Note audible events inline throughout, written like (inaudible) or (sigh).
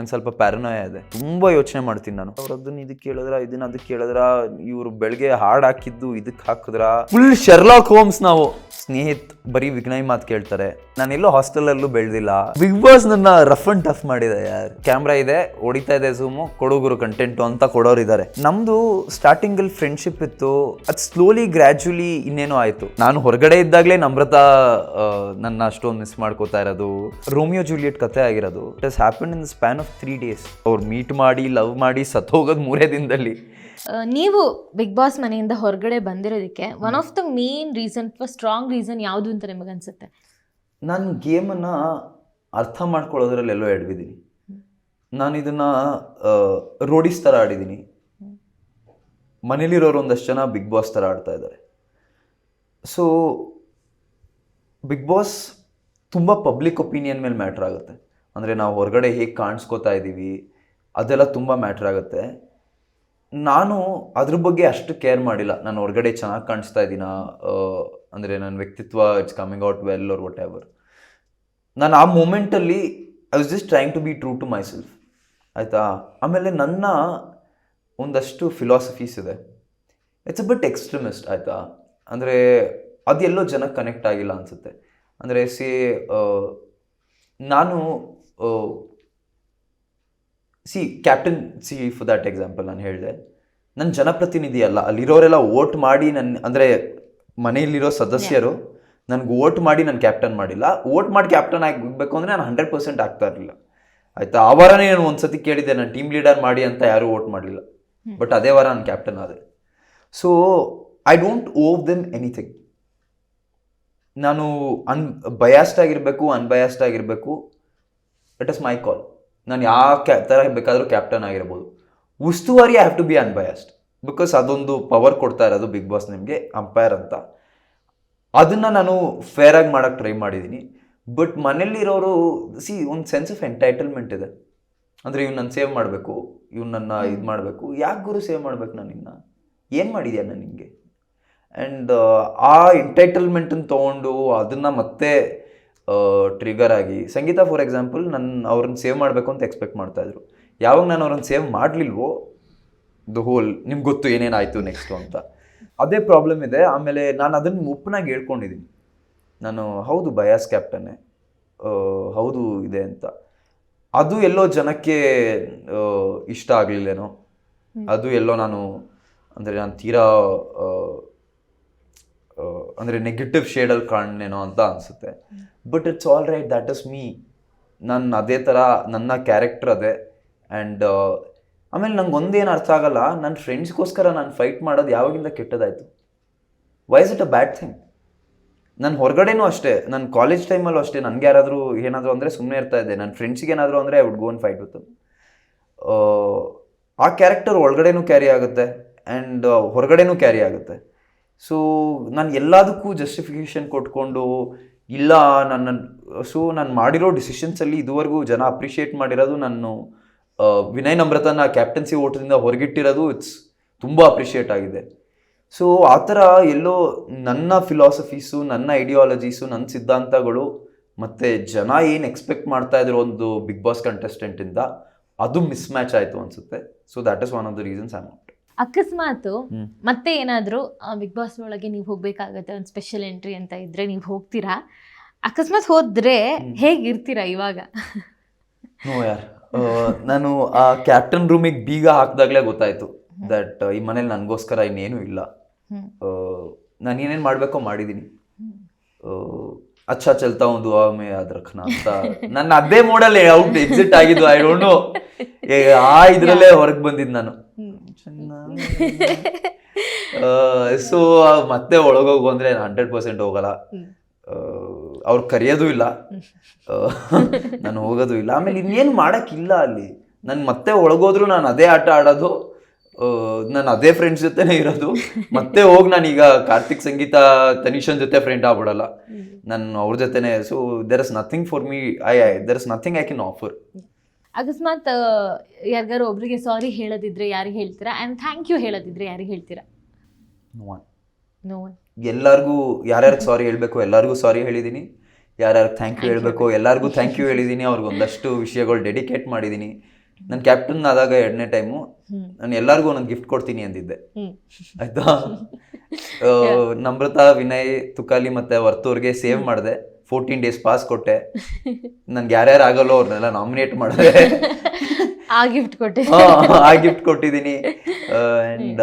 ನಂಗೆ ಸ್ವಲ್ಪ ಪ್ಯಾರನಾಯ ಇದೆ. ತುಂಬ ಯೋಚನೆ ಮಾಡ್ತೀನಿ ನಾನು. ಅವ್ರು ಅದನ್ನ ಇದಕ್ಕೆ ಹೇಳಿದ್ರ ಇದನ್ನ ಅದಕ್ಕೆ ಹೇಳಿದ್ರ ಇವರು ಬೆಳಗ್ಗೆ ಹಾಡ್ ಹಾಕಿದ್ದು ಇದಕ್ಕೆ ಹಾಕಿದ್ರ? ಫುಲ್ ಶರ್ಲಾಕ್ ಹೋಮ್ಸ್ ನಾವು. ಸ್ನೇಹಿತ್ ಬರೀ ವಿಘ್ನಯ್ ಮಾತು ಕೇಳ್ತಾರೆ. ನಾನೆಲ್ಲೋ ಹಾಸ್ಟೆಲಲ್ಲೂ ಬೆಳೆದಿಲ್ಲ. ಬಿಗ್ ಬಾಸ್ ನನ್ನ ರಫ್ ಅಂಡ್ ಟಫ್ ಮಾಡಿದೆ ಯಾರ್? ಕ್ಯಾಮ್ರಾ ಇದೆ, ಹೊಡಿತಾ ಇದೆ ಝೂಮು ಕೊಡುಗುರು ಕಂಟೆಂಟು ಅಂತ ಕೊಡೋರು ಇದ್ದಾರೆ ನಮ್ದು ಸ್ಟಾರ್ಟಿಂಗ್ ಅಲ್ಲಿ ಫ್ರೆಂಡ್ಶಿಪ್ ಇತ್ತು. ಅದು ಸ್ಲೋಲಿ ಗ್ರ್ಯಾಜುಲಿ ಇನ್ನೇನೋ ಆಯ್ತು. ನಾನು ಹೊರಗಡೆ ಇದ್ದಾಗಲೇ ನಮ್ರತಾ ನನ್ನ ಅಷ್ಟೊಂದು ಮಿಸ್ ಮಾಡ್ಕೋತಾ ಇರೋದು. ರೋಮಿಯೋ ಜೂಲಿಯಟ್ ಕತೆ ಆಗಿರೋದು. It happen in span of three days ಅವ್ರು ಮೀಟ್ ಮಾಡಿ ಲವ್ ಮಾಡಿ ಸತ್ತೋಗೋದು ಮೂರೇ ದಿನದಲ್ಲಿ. ನೀವು ಬಿಗ್ ಬಾಸ್ ಮನೆಯಿಂದ ಹೊರಗಡೆ ಬಂದಿರೋದಕ್ಕೆ one of the main reason ಅಥವಾ ಸ್ಟ್ರಾಂಗ್ ರೀಸನ್ ಯಾವುದು ಅಂತ ನಿಮಗೆ ಅನ್ಸುತ್ತೆ? ನಾನು ಗೇಮನ್ನು ಅರ್ಥ ಮಾಡ್ಕೊಳ್ಳೋದ್ರಲ್ಲಿ ಎಲ್ಲೋ ಎಡವಿದ್ದೀನಿ ನಾನು ಇದನ್ನು ರೋಡಿಸ್ ಥರ ಆಡಿದ್ದೀನಿ. ಮನೇಲಿರೋರು ಒಂದಷ್ಟು ಜನ ಬಿಗ್ ಬಾಸ್ ಥರ ಆಡ್ತಾ ಇದ್ದಾರೆ ಸೊ ಬಿಗ್ ಬಾಸ್ ತುಂಬ ಪಬ್ಲಿಕ್ ಒಪಿನಿಯನ್ ಮೇಲೆ ಮ್ಯಾಟ್ರ್ ಆಗುತ್ತೆ. ಅಂದರೆ ನಾವು ಹೊರಗಡೆ ಹೇಗೆ ಕಾಣಿಸ್ಕೋತಾ ಇದ್ದೀವಿ ಅದೆಲ್ಲ ತುಂಬ ಮ್ಯಾಟ್ರ್ ಆಗುತ್ತೆ. ನಾನು ಅದ್ರ ಬಗ್ಗೆ ಅಷ್ಟು ಕೇರ್ ಮಾಡಿಲ್ಲ. ನಾನು ಹೊರಗಡೆ ಚೆನ್ನಾಗಿ ಕಾಣಿಸ್ತಾ ಇದ್ದೀನ ಅಂದರೆ ನನ್ನ ವ್ಯಕ್ತಿತ್ವ it's coming out well or whatever ever ನಾನು ಆ ಮೂಮೆಂಟಲ್ಲಿ I was just trying to be true to myself ಆಯಿತಾ? ಆಮೇಲೆ ನನ್ನ ಒಂದಷ್ಟು ಫಿಲಾಸಫೀಸ್ ಇದೆ. ಇಟ್ಸ್ ಅ ಬಟ್ ಎಕ್ಸ್ಟ್ರೀಮಿಸ್ಟ್ ಆಯಿತಾ? ಅಂದರೆ ಅದೆಲ್ಲೋ ಜನಕ್ಕೆ ಕನೆಕ್ಟ್ ಆಗಿಲ್ಲ ಅನಿಸುತ್ತೆ. ಅಂದರೆ ಸಿ ನಾನು see captain see for that example ನಾನು ಹೇಳಿದೆ ನನ್ನ ಜನಪ್ರತಿನಿಧಿ ಅಲ್ಲ ಅಲ್ಲಿರೋರೆಲ್ಲ ವೋಟ್ ಮಾಡಿ ನನ್ನ ಅಂದರೆ ಮನೆಯಲ್ಲಿರೋ ಸದಸ್ಯರು ನನಗೆ ವೋಟ್ ಮಾಡಿ ನಾನು ಕ್ಯಾಪ್ಟನ್ ಮಾಡಿಲ್ಲ. ವೋಟ್ ಮಾಡಿ ಕ್ಯಾಪ್ಟನ್ ಆಗಬೇಕು ಅಂದರೆ ನಾನು ಹಂಡ್ರೆಡ್ ಪರ್ಸೆಂಟ್ ಆಗ್ತಾ ಇರಲಿಲ್ಲ. ಆಯಿತಾ? ಆ ವಾರನೇ ನಾನು ಒಂದ್ಸತಿ ಕೇಳಿದ್ದೆ ನಾನು ಟೀಮ್ ಲೀಡರ್ ಮಾಡಿ ಅಂತ ಯಾರೂ ವೋಟ್ ಮಾಡಲಿಲ್ಲ. ಬಟ್ ಅದೇ ವಾರ ನಾನು ಕ್ಯಾಪ್ಟನ್ ಆದೆ. So I don't owe them anything ನಾನು ಅನ್ ಬಯಾಸ್ಡ್ ಆಗಿರಬೇಕು ಅನ್ಬಯಾಸ್ಡ್ ಆಗಿರಬೇಕು. ಇಟ್ ಇಸ್ ಮೈ ಕಾಲ್ ನಾನು ಯಾವ ಕ್ಯಾ ಥರ ಬೇಕಾದರೂ ಕ್ಯಾಪ್ಟನ್ ಆಗಿರ್ಬೋದು. ಉಸ್ತುವಾರಿ have to be unbiased because ಅದೊಂದು ಪವರ್ ಕೊಡ್ತಾ ಇರೋದು ಬಿಗ್ ಬಾಸ್ ನಿಮಗೆ ಅಂಪೈರ್ ಅಂತ. ಅದನ್ನು ನಾನು ಫೇರಾಗಿ ಮಾಡೋಕ್ಕೆ ಟ್ರೈ ಮಾಡಿದ್ದೀನಿ ಬಟ್ ಮನೇಲಿರೋರು ಸಿ ಒಂದು ಸೆನ್ಸ್ ಆಫ್ ಎಂಟೈಟಲ್ಮೆಂಟ್ ಇದೆ. ಅಂದರೆ ಇವ್ನು ನನ್ನ ಸೇವ್ ಮಾಡಬೇಕು ನನ್ನ ಇದು ಮಾಡಬೇಕು. ಯಾಕೆ ಗುರು ಸೇವ್ ಮಾಡ್ಬೇಕು ನಾನು ಇನ್ನ? ಏನು ಮಾಡಿದ್ಯಾ ನಾನು ನಿಮಗೆ ಆ್ಯಂಡ್ ಆ ಎಂಟೈಟಲ್ಮೆಂಟನ್ನು ತೊಗೊಂಡು ಅದನ್ನು ಮತ್ತೆ ಟ್ರಿಗರ್ ಆಗಿ ಸಂಗೀತ ಫಾರ್ ಎಕ್ಸಾಂಪಲ್ ನನ್ನ ಅವ್ರನ್ನ ಸೇವ್ ಮಾಡಬೇಕು ಅಂತ ಎಕ್ಸ್ಪೆಕ್ಟ್ ಮಾಡ್ತಾಯಿದ್ರು ಯಾವಾಗ ನಾನು ಅವ್ರನ್ನ ಸೇವ್ ಮಾಡಲಿಲ್ವೋ ದ ಹೋಲ್ ನಿಮ್ಗೆ ಗೊತ್ತು ಏನೇನಾಯಿತು ನೆಕ್ಸ್ಟು ಅಂತ. ಅದೇ ಪ್ರಾಬ್ಲಮ್ ಇದೆ. ಆಮೇಲೆ ನಾನು ಅದನ್ನು ಒಪ್ಪನಾಗಿ ಹೇಳ್ಕೊಂಡಿದ್ದೀನಿ ನಾನು ಹೌದು ಬಯಾಸ್ ಕ್ಯಾಪ್ಟನ್ನೇ ಹೌದು ಇದೆ ಅಂತ. ಅದು ಎಲ್ಲೋ ಜನಕ್ಕೆ ಇಷ್ಟ ಆಗಲಿಲ್ಲೇನೋ. ಅದು ಎಲ್ಲೋ ನಾನು ಅಂದರೆ ನಾನು ತೀರಾ ಅಂದರೆ ನೆಗೆಟಿವ್ ಶೇಡಲ್ಲಿ ಕಾಣೇನೋ ಅಂತ ಅನಿಸುತ್ತೆ. But it's all right that is me ನಾನು ಅದೇ ಥರ ನನ್ನ ಕ್ಯಾರೆಕ್ಟರ್ ಅದೇ. ಆ್ಯಂಡ್ ಆಮೇಲೆ ನಂಗೆ ಒಂದೇನು ಅರ್ಥ ಆಗಲ್ಲ ನನ್ನ ಫ್ರೆಂಡ್ಸ್ಗೋಸ್ಕರ ನಾನು ಫೈಟ್ ಮಾಡೋದು ಯಾವಾಗಿಂದ ಕೆಟ್ಟದಾಯಿತು? Why is it a bad thing ನಾನು ಹೊರಗಡೆನೂ ಅಷ್ಟೇ ನನ್ನ ಕಾಲೇಜ್ ಟೈಮಲ್ಲೂ ಅಷ್ಟೇ, ನನಗೆ ಯಾರಾದರೂ ಏನಾದರೂ ಅಂದರೆ ಸುಮ್ಮನೆ ಇರ್ತಾ ಇದ್ದೆ. ನನ್ನ ಫ್ರೆಂಡ್ಸಿಗೆ ಏನಾದರೂ ಅಂದರೆ I would go on fight with a character ಒಳಗಡೆನೂ carry ಆಗುತ್ತೆ ಆ್ಯಂಡ್ ಹೊರಗಡೆನೂ ಕ್ಯಾರಿ ಆಗುತ್ತೆ. ಸೊ ನಾನು ಎಲ್ಲದಕ್ಕೂ ಜಸ್ಟಿಫಿಕೇಷನ್ ಕೊಟ್ಕೊಂಡು, ಇಲ್ಲ, ನನ್ನ ಸೊ ನಾನು ಮಾಡಿರೋ ಡಿಸಿಷನ್ಸಲ್ಲಿ ಇದುವರೆಗೂ ಜನ ಅಪ್ರಿಷಿಯೇಟ್ ಮಾಡಿರೋದು ನಾನು ವಿನಯ್ ನಮ್ರತನ ಕ್ಯಾಪ್ಟನ್ಸಿ ಓಟದಿಂದ ಹೊರಗಿಟ್ಟಿರೋದು ಇಟ್ಸ್ ತುಂಬ ಅಪ್ರಿಷಿಯೇಟ್ ಆಗಿದೆ. ಸೊ ಆ ಥರ ಎಲ್ಲೋ ನನ್ನ ಫಿಲಾಸಫೀಸು ನನ್ನ ಐಡಿಯಾಲಜೀಸು ನನ್ನ ಸಿದ್ಧಾಂತಗಳು, ಮತ್ತು ಜನ ಏನು ಎಕ್ಸ್ಪೆಕ್ಟ್ ಮಾಡ್ತಾ ಇದ್ರು ಒಂದು ಬಿಗ್ ಬಾಸ್ ಕಂಟೆಸ್ಟೆಂಟಿಂದ ಅದು ಮಿಸ್ ಮ್ಯಾಚ್ ಆಯಿತು ಅನಿಸುತ್ತೆ. So that is one of the reasons I ಅಕಸ್ಮಾತ್. ಮತ್ತೆ ಏನಾದರೂ ಬಿಗ್ ಬಾಸ್ ಒಳಗೆ ನೀವು ಹೋಗ್ಬೇಕಾಗತ್ತೆ ಒಂದು ಸ್ಪೆಷಲ್ ಎಂಟ್ರಿ ಅಂತ ಇದ್ರೆ ನೀವು ಹೋಗ್ತೀರಾ? ಅಕಸ್ಮಾತ್ ಹೋದ್ರೆ ಹೇಗಿರ್ತೀರಾ ಇವಾಗ? ನೋ ಯಾರ್. ನಾನು ಆ ಕ್ಯಾಪ್ಟನ್ ರೂಮಿಗೆ ಬೀಗ ಹಾಕಿದಾಗಲೇ ಗೊತ್ತಾಯ್ತು ದಟ್ ಈ ಮನೇಲಿ ನನಗೋಸ್ಕರ ಇನ್ನೇನು ಇಲ್ಲ. ನಾನು ಏನೇನು ಮಾಡಬೇಕೋ ಮಾಡಿದ್ದೀನಿ ಅಚ್ಚಾ ಚಲ್ತಾ ಒಂದು ಆಮೆ ಯಾದ್ ರಖನಾ ಅಂತ. ನನ್ನ ಅದೇ ಮೋಡಲ್ಲಿ ಔಟ್ ಎಕ್ಸಿಟ್ ಆಗಿದ್ದು ಐ ಡೋಂಟ್ ನೋ ಆ ಇದ್ರಲ್ಲೇ ಹೊರಗೆ ಬಂದಿದ್ದು ನಾನು. ಸೊ (laughs) ಮತ್ತೆ ಒಳಗೋಗು ಅಂದ್ರೆ ಹಂಡ್ರೆಡ್ ಪರ್ಸೆಂಟ್ ಹೋಗಲ್ಲ. ಅವ್ರು ಕರೆಯೋದು ಇಲ್ಲ. (laughs) ನಾನು ಹೋಗೋದು ಇಲ್ಲ. ಆಮೇಲೆ ಇನ್ನೇನು ಮಾಡೋಕ್ಕಿಲ್ಲ ಅಲ್ಲಿ. ನಾನು ಮತ್ತೆ ಒಳಗೋದ್ರು ನಾನು ಅದೇ ಆಟ ಆಡೋದು. ನಾನು ಅದೇ ಫ್ರೆಂಡ್ಸ್ ಜೊತೆನೇ ಇರೋದು. ಮತ್ತೆ ಹೋಗಿ ನಾನೀಗ ಕಾರ್ತಿಕ್ ಸಂಗೀತ ತನಿಷನ್ ಜೊತೆ ಫ್ರೆಂಡ್ ಆಗ್ಬಿಡಲ್ಲ. ನಾನು ಅವ್ರ ಜೊತೆನೆ. So there is nothing for me I I there is nothing I can offer ಅಕಸ್ಮಾತ್ ಯಾರಿಗಾರು ಒಬ್ರಿಗೆ ಸಾರಿ ಹೇಳೋದಿದ್ರೆ ಯಾರಿಗೆ ಹೇಳ್ತೀರಾ? ಆ್ಯಂಡ್ ಥ್ಯಾಂಕ್ ಯು ಹೇಳೋದಿದ್ರೆ ಯಾರಿಗೆ ಹೇಳ್ತೀರಾ? ನೋ ಒನ್ ಎಲ್ಲರಿಗೂ ಯಾರ್ಯಾರಿಗೆ ಸಾರಿ ಹೇಳಬೇಕು ಎಲ್ಲರಿಗೂ ಸಾರಿ ಹೇಳಿದ್ದೀನಿ ಯಾರ್ಯಾರು ಥ್ಯಾಂಕ್ ಯು ಹೇಳಬೇಕು ಎಲ್ಲರಿಗೂ ಥ್ಯಾಂಕ್ ಯು ಹೇಳಿದ್ದೀನಿ ಅವ್ರಿಗೆ ಒಂದಷ್ಟು ವಿಷಯಗಳು ಡೆಡಿಕೇಟ್ ಮಾಡಿದ್ದೀನಿ ನಾನು ಕ್ಯಾಪ್ಟನ್ ಆದಾಗ ಎರಡನೇ ಟೈಮು ನಾನು ಎಲ್ಲರಿಗೂ ಒಂದೊಂದು ಗಿಫ್ಟ್ ಕೊಡ್ತೀನಿ ಅಂದಿದ್ದೆ. ಆಯಿತಾ? ಆಯ್ತಾ (laughs) ನಮ್ರತಾ ವಿನಯ್ ತುಕಾಲಿ ಮತ್ತೆ ವರ್ತೂರ್ಗೆ ಸೇವ್ ಮಾಡಿದೆ. ಫೋರ್ಟೀನ್ ಡೇಸ್ ಪಾಸ್ ಕೊಟ್ಟೆ. ನನ್ಗೆ ಯಾರ್ಯಾರು ಆಗಲ್ಲೋ ಅವ್ರನ್ನೆಲ್ಲ ನಾಮಿನೇಟ್ ಮಾಡಿದೆ. (laughs) ಆ ಗಿಫ್ಟ್ ಕೊಟ್ಟೆ. ಆ ಗಿಫ್ಟ್ ಕೊಟ್ಟಿದ್ದೀನಿ. (laughs) ಅಂಡ್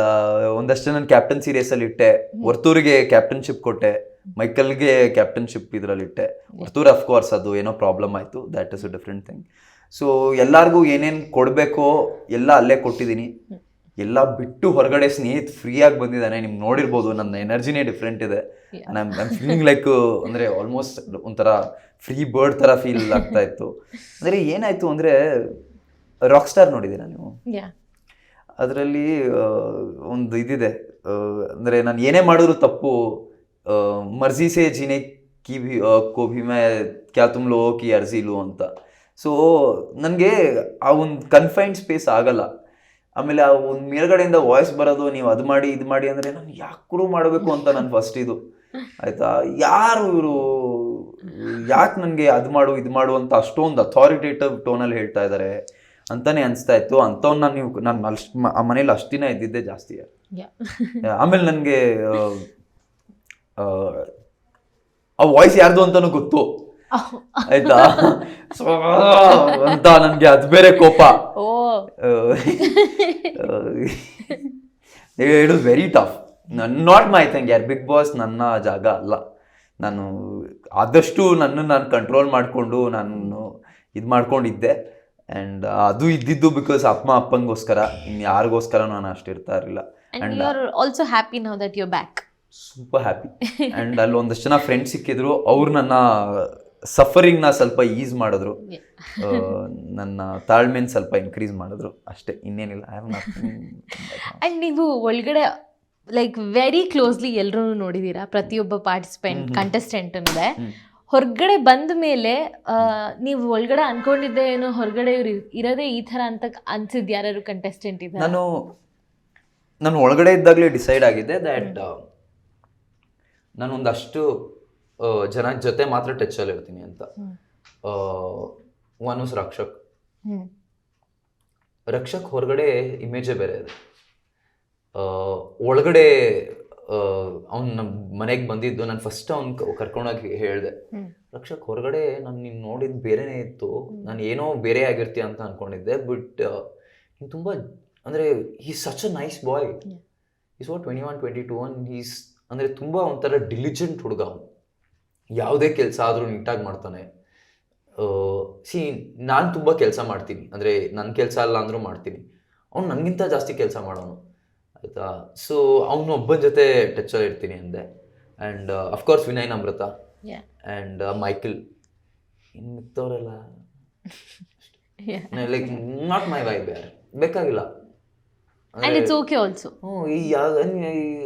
ಒಂದಷ್ಟು ನಾನು ಕ್ಯಾಪ್ಟನ್ಸಿ ರೇಸಲ್ಲಿ ಇಟ್ಟೆ. ವರ್ತೂರಿಗೆ ಕ್ಯಾಪ್ಟನ್ಶಿಪ್ ಕೊಟ್ಟೆ. ಮೈಕಲ್ಗೆ ಕ್ಯಾಪ್ಟನ್ಶಿಪ್ ಇದ್ರಲ್ಲಿ ಇಟ್ಟೆ. ವರ್ತೂರ್ ಅಫ್ ಕೋರ್ಸ್ ಅದು ಏನೋ ಪ್ರಾಬ್ಲಮ್ ಆಯಿತು. That is a different thing so ಎಲ್ಲರಿಗೂ ಏನೇನು ಕೊಡಬೇಕೋ ಎಲ್ಲ ಅಲ್ಲೇ ಕೊಟ್ಟಿದ್ದೀನಿ. ಎಲ್ಲ ಬಿಟ್ಟು ಹೊರಗಡೆ ಸ್ನೇಹಿತ ಫ್ರೀಯಾಗಿ ಬಂದಿದ್ದಾನೆ ನಿಮ್ಗೆ ನೋಡಿರ್ಬೋದು ನನ್ನ ಎನರ್ಜಿನೇ ಡಿಫ್ರೆಂಟ್ ಇದೆ. ನಾನು ಆಮ್ ಫೀಲಿಂಗ್ ಲೈಕ್ ಅಂದರೆ ಆಲ್ಮೋಸ್ಟ್ ಒಂಥರ ಫ್ರೀ ಬರ್ಡ್ ಥರ ಫೀಲ್ ಆಗ್ತಾ ಇತ್ತು. ಅಂದರೆ ಏನಾಯಿತು ಅಂದರೆ ರಾಕ್ ಸ್ಟಾರ್ ನೋಡಿದ್ದೀರಾ ನೀವು? ಅದರಲ್ಲಿ ಒಂದು ಇದಿದೆ. ಅಂದರೆ ನಾನು ಏನೇ ಮಾಡಿದ್ರು ತಪ್ಪು. ಮರ್ಜಿ ಸೇ ಜೀನೆ ಕಿ ಭಿ ಕೋ ಭಿ ಮೈ ಕ್ಯಾ ತುಮ್ ಲೋ ಕಿ ಅರ್ಜಿ ಲೋ ಅಂತ. ಸೊ ನನಗೆ ಆ ಒಂದು ಕನ್ಫೈನ್ಡ್ ಸ್ಪೇಸ್ ಆಗಲ್ಲ. ಆಮೇಲೆ ಆ ಒಂದು ಮೇಲ್ಗಡೆಯಿಂದ ವಾಯ್ಸ್ ಬರೋದು ನೀವು ಅದು ಮಾಡಿ ಇದು ಮಾಡಿ ಅಂದರೆ ನಾನು ಯಾಕೂ ಮಾಡಬೇಕು ಅಂತ ನಾನು ಫಸ್ಟ್ ಇದು. ಆಯಿತಾ? ಯಾರು ಇವರು ಯಾಕೆ ನನಗೆ ಅದು ಮಾಡು ಇದು ಮಾಡು ಅಂತ ಅಷ್ಟೊಂದು ಅಥಾರಿಟೇಟಿವ್ ಟೋನಲ್ಲಿ ಹೇಳ್ತಾ ಇದ್ದಾರೆ ಅಂತಾನೆ ಅನಿಸ್ತಾ ಇತ್ತು. ಅಂಥವ್ನ ನೀವು ನಾನು ಅಷ್ಟು ಆ ಮನೇಲಿ ಅಷ್ಟಿನ ಇದ್ದಿದ್ದೆ ಜಾಸ್ತಿ. ಆಮೇಲೆ ನನಗೆ ಆ ವಾಯ್ಸ್ ಯಾರ್ದು ಅಂತಲೂ ಗೊತ್ತು. (laughs) ಆಯ್ತಾ? (laughs) ಸೊ ಅಂತ ನನಗೆ ಅದು ಬೇರೆ ಕೋಪ. It is very tough not my thing ಯಾರ್ ಬಿಗ್ ಬಾಸ್ ನನ್ನ ಜಾಗ ಅಲ್ಲ. ನಾನು ಆದಷ್ಟು ನನ್ನ ನಾನು ಕಂಟ್ರೋಲ್ ಮಾಡಿಕೊಂಡು ನಾನು ಇದು ಮಾಡ್ಕೊಂಡಿದ್ದೆ. ಆ್ಯಂಡ್ ಅದು ಇದ್ದಿದ್ದು ಬಿಕಾಸ್ ಅಪ್ಪ ಅಪ್ಪಂಗೋಸ್ಕರ ಇನ್ನು ಯಾರಿಗೋಸ್ಕರ ನಾನು ಅಷ್ಟು ಇರ್ತಾ ಇರಲಿಲ್ಲ. And you are also happy now that you back super happy and ಅಲ್ಲಿ ಒಂದಷ್ಟು ಜನ ಫ್ರೆಂಡ್ಸ್ ಸಿಕ್ಕಿದ್ರು ಅವ್ರು ನನ್ನ ಸಫರಿಂಗ್ನ ಸ್ವಲ್ಪ ಈಸ್ ಮಾಡಿದ್ರು. ನನ್ನ ತಾಳ್ಮೆನ್ ಸ್ವಲ್ಪ ಇನ್ಕ್ರೀಸ್ ಮಾಡಿದ್ರು. ಅಷ್ಟೇ ಇನ್ನೇನಿಲ್ಲ. ಅಂಡ್ (laughs) ನೀವು ಒಳಗಡೆ ಲೈಕ್ ವೆರಿ ಕ್ಲೋಸ್ಲಿ ಎಲ್ಲರೂ ನೋಡಿದೀರಾ? ಪ್ರತಿಯೊಬ್ಬ ಪಾರ್ಟಿಸಿಪೆಂಟ್. ಕಂಟೆಸ್ಟೆಂಟ್ ಅಂದ್ರೆ. ಹೊರಗಡೆ ಬಂದ ಮೇಲೆ ನೀವು ಒಳಗಡೆ ಅನ್ಕೊಂಡಿದ್ದೆ ಏನೋ ಹೊರಗಡೆ ಇವ್ರು ಇರೋದೇ ಈ ತರ ಅಂತ ಅನ್ಸಿದ್ ಯಾರು ಕಂಟೆಸ್ಟೆಂಟ್ ಇದ್ದ ನಾನು ನಾನು ಒಳಗಡೆ ಇದ್ದಾಗಲೇ ಡಿಸೈಡ್ ಆಗಿದೆ ದಟ್ ನಾನು ಒಂದಷ್ಟು ಜನ ಜೊತೆ ಮಾತ್ರ ಟಚ್ ಅಲ್ಲಿ ಇರ್ತೀನಿ ಅಂತ. ವಾಸ್ ರಕ್ಷಕ್ ರಕ್ಷಕ್ ಹೊರಗಡೆ ಇಮೇಜೇ ಬೇರೆ ಇದೆ. ಒಳಗಡೆ ಅವ್ನು ನಮ್ಮ ಮನೆಗೆ ಬಂದಿದ್ದು ನಾನು ಫಸ್ಟ್ ಅವ್ನು ಕರ್ಕೊಂಡೋಗಿ ಹೇಳಿದೆ. ರಕ್ಷಕ್ ಹೊರಗಡೆ ನಾನು ನೀನು ನೋಡಿದ್ದು ಬೇರೆನೇ ಇತ್ತು. ನಾನು ಏನೋ ಬೇರೆ ಆಗಿರ್ತೀಯ ಅಂತ ಅನ್ಕೊಂಡಿದ್ದೆ ಬಟ್ ನೀನು ತುಂಬ ಅಂದರೆ ಈ such a nice boy. Is what twenty one twenty two one is ಅಂದರೆ ತುಂಬ ಒಂಥರ ಡಿಲಿಜೆಂಟ್ ಹುಡುಗ ಅವನು. ಯಾವುದೇ ಕೆಲಸ ಆದರೂ ನೀಟಾಗಿ ಮಾಡ್ತಾನೆ. ಸಿ ನಾನು ತುಂಬ ಕೆಲಸ ಮಾಡ್ತೀನಿ. ಅಂದರೆ ನನ್ನ ಕೆಲಸ ಅಲ್ಲ ಅಂದರೂ ಮಾಡ್ತೀನಿ. ಅವ್ನು ನನಗಿಂತ ಜಾಸ್ತಿ ಕೆಲಸ ಮಾಡೋನು. ಆಯಿತಾ? ಸೊ ಅವನು ಒಬ್ಬನ ಜೊತೆ ಟಚಲ್ಲಿ ಇರ್ತೀನಿ ಅಂದೆ. And of course Vinay Namrata. And Michael. ಇನ್ನು ಮಿಕ್ತವರೆಲ್ಲ. ಲೈಕ್ ನಾಟ್ ಮೈ ವೈ ಬೇರೆ ಬೇಕಾಗಿಲ್ಲ. ಅಂಡ್ ಇಟ್ಸ್ ಓಕೆ ಆಲ್ಸೋ ಹ್ಞೂ ಈ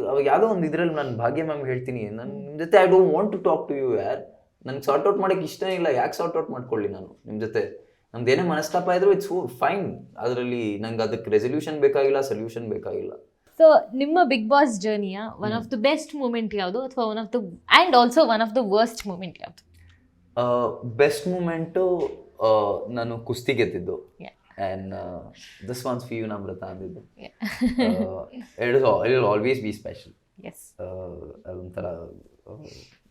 ಅವಾಗ ಯಾವುದೋ ಒಂದು ಇದರಲ್ಲಿ ನಾನು ಭಾಗ್ಯ ಮ್ಯಾಮ್ ಹೇಳ್ತೀನಿ. ನನ್ನ ಜೊತೆ I don't want to talk to you ಯಾರ್. ನನಗೆ ಸಾರ್ಟ್ ಔಟ್ ಮಾಡೋಕ್ಕೆ ಇಷ್ಟ ಇಲ್ಲ ಯಾಕೆ ಸಾರ್ಟ್ ಔಟ್ ಮಾಡ್ಕೊಳ್ಳಿ ನಾನು ನಿಮ್ಮ ಜೊತೆ? ನಮ್ದು ಏನೇ ಮನಸ್ತಾಪ ಇದ್ರು ಇಟ್ಸ್ ಫೈನ್ ಅದರಲ್ಲಿ ನಂಗೆ ಅದಕ್ಕೆ ರೆಸೊಲ್ಯೂಷನ್ ಬೇಕಾಗಿಲ್ಲ ಸೊಲ್ಯೂಷನ್ ಬೇಕಾಗಿಲ್ಲ. ಸೊ ನಿಮ್ಮ Bigg Boss ಜರ್ನಿಯ one of the best moment ಯಾವುದು ಅಥವಾ one of the and also one of the worst moment ಯಾವುದು? ಬೆಸ್ಟ್ ಮೂಮೆಂಟು ನಾನು ಕುಸ್ತಿ ಗೆದ್ದಿದ್ದು. And this one's for you Namrata ಅಂದಿದ್ದು Yeah. Is it always be special as ಅದೊಂಥರ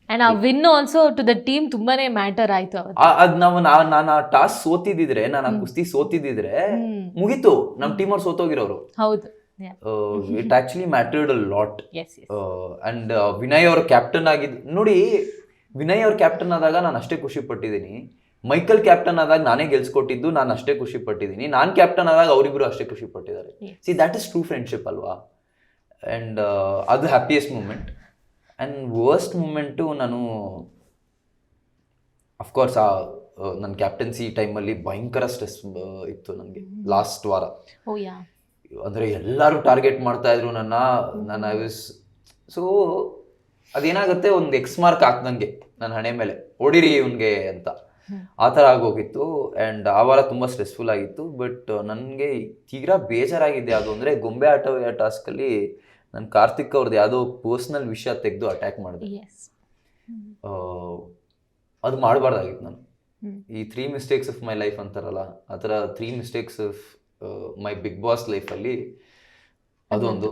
and a win also to the team ತುಂಬಾನೇ matter ಆಯ್ತು ಅದ್ ನಾವು ನಾನು ಆ ಟಾಸ್ ಸೋತಿದ್ದಿದ್ರೆ ನಾನು ಆ ಕುಸ್ತಿ ಸೋತಿದ್ದಿದ್ರೆ ಹ್ಮ್. ಮುಗೀತು. ನಮ್ಮ ಟೀಮ್ ಅವ್ರು ಸೋತೋಗಿರೋರು. ಹೌದು. It actually mattered a lot and Vinay ಅವ್ರ ಕ್ಯಾಪ್ಟನ್ ಆಗಿದ್ ನೋಡಿ ವಿನಯ್ ಅವ್ರ ಕ್ಯಾಪ್ಟನ್ ಆದಾಗ ನಾನು ಅಷ್ಟೇ ಖುಷಿ ಪಟ್ಟಿದ್ದೀನಿ. ಮೈಕಲ್ ಕ್ಯಾಪ್ಟನ್ ಆದಾಗ ನಾನೇ ಗೆಲ್ಸ್ಕೊಟ್ಟಿದ್ದು ನಾನು ಅಷ್ಟೇ ಖುಷಿ ಪಟ್ಟಿದ್ದೀನಿ. ನಾನು ಕ್ಯಾಪ್ಟನ್ ಆದಾಗ ಅವರಿಬ್ರು ಅಷ್ಟೇ ಖುಷಿ ಪಟ್ಟಿದ್ದಾರೆ. See that is true friendship ಅಲ್ವಾ? ಆ್ಯಂಡ್ ಅದು happiest moment and worst moment ನಾನು ಅಫ್ಕೋರ್ಸ್ ಆ ನನ್ನ ಕ್ಯಾಪ್ಟನ್ಸಿ ಟೈಮಲ್ಲಿ ಭಯಂಕರ ಸ್ಟ್ರೆಸ್ ಇತ್ತು ನನಗೆ ಲಾಸ್ಟ್ ವಾರ. ಓ ಯಾ ಅಂದರೆ ಎಲ್ಲರೂ ಟಾರ್ಗೆಟ್ ಮಾಡ್ತಾ ಇದ್ರು ನನ್ನ ನನ್ನ ಐ ವಿಸ್ ಸೊ ಅದೇನಾಗುತ್ತೆ ಒಂದು ಎಕ್ಸ್ ಮಾರ್ಕ್ ನನಗೆ ನನ್ನ ಹಣೆ ಮೇಲೆ. ಹೊಡಿರಿ ಇವನಿಗೆ ಅಂತ. ಆ ಥರ ಆಗೋಗಿತ್ತು. ಆ್ಯಂಡ್ ಆ ವಾರ ತುಂಬ ಸ್ಟ್ರೆಸ್ಫುಲ್ ಆಗಿತ್ತು. ಬಟ್ ನನಗೆ ತೀರಾ ಬೇಜಾರಾಗಿದೆ. ಅದು ಅಂದರೆ ಗೊಂಬೆ ಆಟ ಟಾಸ್ಕಲ್ಲಿ ನಾನು ಕಾರ್ತಿಕ್ ಅವ್ರದ್ದು ಯಾವುದೋ ಪರ್ಸ್ನಲ್ ವಿಷಯ ತೆಗೆದು ಅಟ್ಯಾಕ್ ಮಾಡಿದೆ. ಅದು ಮಾಡಬಾರ್ದಾಗಿತ್ತು ನಾನು. ಈ three mistakes of my life ಅಂತಾರಲ್ಲ ಆ ಥರ three mistakes of my Bigg Boss ಲೈಫಲ್ಲಿ ಅದೊಂದು.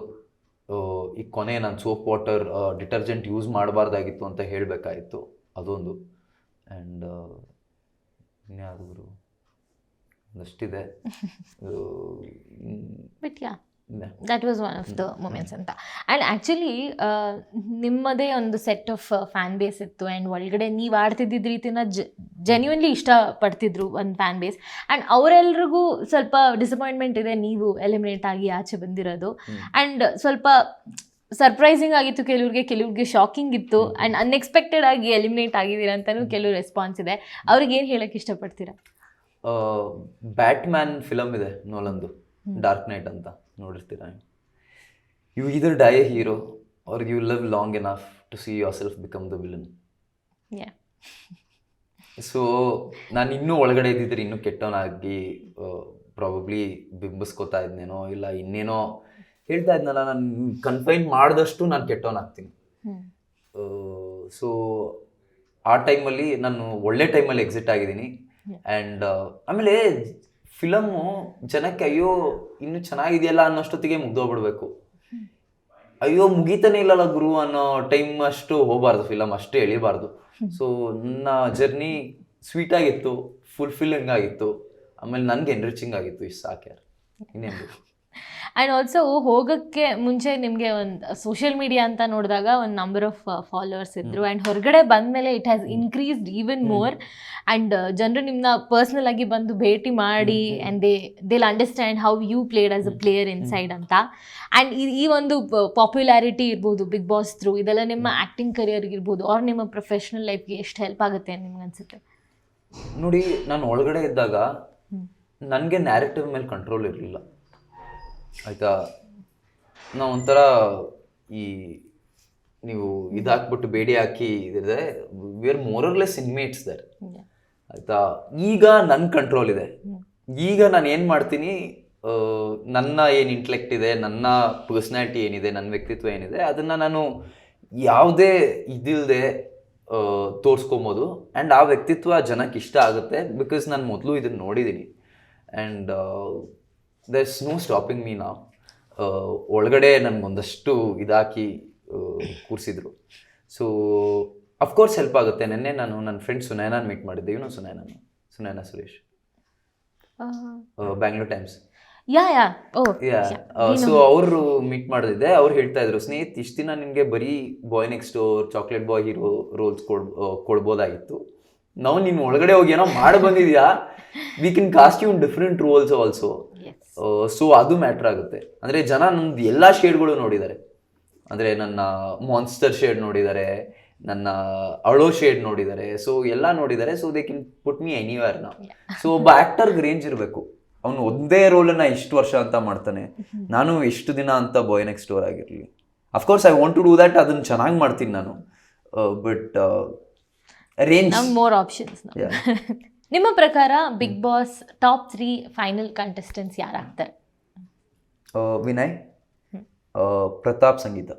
ಈ ಕೊನೆ ನಾನು ಸೋಪ್ ವಾಟರ್ ಡಿಟರ್ಜೆಂಟ್ ಯೂಸ್ ಮಾಡಬಾರ್ದಾಗಿತ್ತು ಅಂತ ಹೇಳಬೇಕಾಗಿತ್ತು ಅದೊಂದು. ಆ್ಯಂಡ್ ಇನ್ಯಾವುದು ಗುರು? ಒಂದಷ್ಟಿದೆ. But yeah that was one of the moments ಅಂತ. ಆ್ಯಂಡ್ ಆ್ಯಕ್ಚುಲಿ ನಿಮ್ಮದೇ ಒಂದು ಸೆಟ್ ಆಫ್ ಫ್ಯಾನ್ ಬೇಸ್ ಇತ್ತು ಆ್ಯಂಡ್ ಒಳಗಡೆ ನೀವು ಆಡ್ತಿದ್ದಿದ್ದ ರೀತಿನ ಜೆನ್ಯೂನ್ಲಿ ಇಷ್ಟಪಡ್ತಿದ್ರು ಒಂದು ಫ್ಯಾನ್ ಬೇಸ್ ಆ್ಯಂಡ್ ಅವರೆಲ್ರಿಗೂ ಸ್ವಲ್ಪ ಡಿಸಪಾಯಿಂಟ್ಮೆಂಟ್ ಇದೆ ನೀವು ಎಲಿಮಿನೇಟ್ ಆಗಿ ಆಚೆ ಬಂದಿರೋದು. ಆ್ಯಂಡ್ ಸ್ವಲ್ಪ ಸರ್ಪ್ರೈಸಿಂಗ್ ಆಗಿತ್ತು ಕೆಲವ್ರಿಗೆ ಕೆಲವ್ರಿಗೆ ಶಾಕಿಂಗ್ ಇತ್ತು. ಆ್ಯಂಡ್ ಅನ್ಎಕ್ಸ್ಪೆಕ್ಟೆಡ್ ಆಗಿ ಎಲಿಮಿನೇಟ್ ಆಗಿದ್ದೀರಾ ಅಂತಲೂ ಕೆಲವು ರೆಸ್ಪಾನ್ಸ್ ಇದೆ. ಅವ್ರಿಗೆ ಏನು ಹೇಳಕ್ಕೆ ಇಷ್ಟಪಡ್ತೀರಾ? ಬ್ಯಾಟ್ಮ್ಯಾನ್ ಫಿಲಮ್ ಇದೆ ನೋಲಂದು ಡಾರ್ಕ್ ನೈಟ್ ಅಂತ ನೋಡಿರ್ತೀರಾ you either die a hero or you live long enough to see yourself become the villain. So ನಾನು ಇನ್ನೂ ಒಳಗಡೆ ಇದ್ದಿದ್ರೆ ಇನ್ನೂ ಕೆಟ್ಟವನಾಗಿ ಪ್ರಾಬಬ್ಲಿ ಬಿಂಬಿಸ್ಕೋತಾ ಇದ್ನೇನೋ ಇಲ್ಲ ಇನ್ನೇನೋ ಹೇಳ್ತಾ ಇದ್ನಲ್ಲ ನಾನು ಕನ್ಫೈನ್ ಮಾಡಿದಷ್ಟು ನಾನು ಕೆಟ್ಟವನಾಗ್ತೀನಿ ಆಗ್ತೀನಿ. ಸೊ ಆ ಟೈಮಲ್ಲಿ ನಾನು ಒಳ್ಳೆ ಟೈಮಲ್ಲಿ ಎಕ್ಸಿಟ್ ಆಗಿದ್ದೀನಿ. ಆ್ಯಂಡ್ ಆಮೇಲೆ ಫಿಲಮ್ಮು ಜನಕ್ಕೆ ಅಯ್ಯೋ ಇನ್ನು ಚೆನ್ನಾಗಿದೆಯಲ್ಲ ಅನ್ನೋಷ್ಟೊತ್ತಿಗೆ ಮುಗ್ದೋಗ್ಬಿಡ್ಬೇಕು ಅಯ್ಯೋ ಮುಗಿತಾನೆ ಇಲ್ಲಲ್ಲ ಗುರು ಅನ್ನೋ ಟೈಮ್ ಅಷ್ಟು ಹೋಗಬಾರ್ದು ಫಿಲಮ್ ಅಷ್ಟೇ ಎಳಿಬಾರ್ದು. ಸೊ ನನ್ನ ಜರ್ನಿ ಸ್ವೀಟ್ ಆಗಿತ್ತು ಫುಲ್ಫಿಲ್ಲಿಂಗ್ ಆಗಿತ್ತು. ಆಮೇಲೆ ನನಗೆ ಎನ್ರಿಚಿಂಗ್ ಆಗಿತ್ತು ಇಷ್ಟು ಸಾಕ್ಯಾರ. ಇನ್ನೇನು? ಆ್ಯಂಡ್ ಆಲ್ಸೋ ಹೋಗೋಕ್ಕೆ ಮುಂಚೆ ನಿಮಗೆ ಒಂದು ಸೋಷಿಯಲ್ ಮೀಡಿಯಾ ಅಂತ ನೋಡಿದಾಗ ಒಂದು ನಂಬರ್ ಆಫ್ ಫಾಲೋವರ್ಸ್ ಇದ್ರು. ಆ್ಯಂಡ್ ಹೊರಗಡೆ ಬಂದಮೇಲೆ it has increased even more and ಜನರು ನಿಮ್ಮನ್ನ ಪರ್ಸ್ನಲ್ ಆಗಿ ಬಂದು ಭೇಟಿ ಮಾಡಿ. And they they'll understand how you played as a. Player inside ಅಂತ. ಆ್ಯಂಡ್ ಈ ಒಂದು ಪಾಪ್ಯುಲಾರಿಟಿ ಇರ್ಬೋದು ಬಿಗ್ ಬಾಸ್ ಥ್ರೂ ಇದೆಲ್ಲ ನಿಮ್ಮ ಆ್ಯಕ್ಟಿಂಗ್ ಕರಿಯರ್ಗೆ ಇರ್ಬೋದು ಆರ್ ನಿಮ್ಮ ಪ್ರೊಫೆಷ್ನಲ್ ಲೈಫ್ಗೆ ಎಷ್ಟು ಹೆಲ್ಪ್ ಆಗುತ್ತೆ ನಿಮ್ಗೆ ಅನ್ಸುತ್ತೆ? ನೋಡಿ ನಾನು ಒಳಗಡೆ ಇದ್ದಾಗ. ನನಗೆ ನ್ಯಾರೇಟಿವ್ ಮೇಲೆ ಕಂಟ್ರೋಲ್ ಇರಲಿಲ್ಲ. ಆಯಿತಾ? ನಾವು ಒಂಥರ ಈ ನೀವು ಇದಾಕ್ಬಿಟ್ಟು ಬೇಡಿ ಹಾಕಿ ಇದ್ರೆ we are more or less inmates there ಆಯ್ತಾ ಆಯಿತಾ? ಈಗ ನನ್ನ ಕಂಟ್ರೋಲ್ ಇದೆ. ಈಗ ನಾನು ಏನು ಮಾಡ್ತೀನಿ ನನ್ನ ಏನು ಇಂಟೆಲೆಕ್ಟ್ ಇದೆ ನನ್ನ ಪರ್ಸ್ನಾಲಿಟಿ ಏನಿದೆ ನನ್ನ ವ್ಯಕ್ತಿತ್ವ ಏನಿದೆ ಅದನ್ನು ನಾನು ಯಾವುದೇ ಇದಿಲ್ಲದೆ ತೋರಿಸ್ಕೊಬೋದು. ಆ್ಯಂಡ್ ಆ ವ್ಯಕ್ತಿತ್ವ ಜನಕ್ಕೆ ಇಷ್ಟ ಆಗುತ್ತೆ ಬಿಕಾಸ್ ನಾನು ಮೊದಲು ಇದನ್ನು ನೋಡಿದ್ದೀನಿ and there is no stopping me ನಾವು ಒಳಗಡೆ ನನಗೊಂದಷ್ಟು ಇದಾಕಿ ಕೂರಿಸಿದ್ರು. ಸೊ ಅಫ್ಕೋರ್ಸ್ ಹೆಲ್ಪ್ ಆಗುತ್ತೆ. ನಿನ್ನೆ ನಾನು ನನ್ನ ಫ್ರೆಂಡ್ ಸುನಯನಾನ್ ಮೀಟ್ ಮಾಡಿದ್ದೆ. ಇವನು Sunayana Suresh. Bangalore Times yeah yeah. Oh yeah so ಅವರು ಮೀಟ್ ಮಾಡಿದೆ ಅವ್ರು ಹೇಳ್ತಾ ಇದ್ರು ಸ್ನೇಹಿತ್ ಇಷ್ಟು ದಿನ ನಿನಗೆ ಬರೀ boy next door chocolate boy hero roles ಕೊಡ್ ಕೊಡ್ಬೋದಾಗಿತ್ತು. ನಾವು ನೀನು ಒಳಗಡೆ ಹೋಗಿ ಏನೋ ಮಾಡಿ ಬಂದಿದ್ಯಾ? We can cast you different roles also so ಅದು ಮ್ಯಾಟ್ರ್ ಆಗುತ್ತೆ. ಅಂದರೆ ಜನ ನಂದು ಎಲ್ಲ ಶೇಡ್ಗಳು ನೋಡಿದ್ದಾರೆ. ಅಂದರೆ ನನ್ನ ಮಾನ್ಸ್ಟರ್ ಶೇಡ್ ನೋಡಿದ್ದಾರೆ ನನ್ನ ಅಳೋ ಶೇಡ್ ನೋಡಿದ್ದಾರೆ. ಸೊ ಎಲ್ಲ ನೋಡಿದ್ದಾರೆ. So they can put me anywhere ನಾ ಸೊ ಒಬ್ಬ ಆ್ಯಕ್ಟರ್ಗೆ ರೇಂಜ್ ಇರಬೇಕು. ಅವನು ಒಂದೇ ರೋಲನ್ನು ಇಷ್ಟು ವರ್ಷ ಅಂತ ಮಾಡ್ತಾನೆ. ನಾನು ಇಷ್ಟು ದಿನ ಅಂತ ಬಾಯ್ ನೆಕ್ಸ್ಟ್ ಡೋರ್ ಆಗಿರಲಿ. Of course I want to do that ಅದನ್ನು ಚೆನ್ನಾಗಿ ಮಾಡ್ತೀನಿ ನಾನು. ಬಟ್ ರೇಂಜ್ ಮೋರ್ ಆಪ್ಷನ್ಸ್ ನಿಮ್ಮ ಪ್ರಕಾರ Bigg Boss top three final contestants ಯಾರಾಗ್ತಾರೆ? Vinay Pratap ಸಂಗೀತ.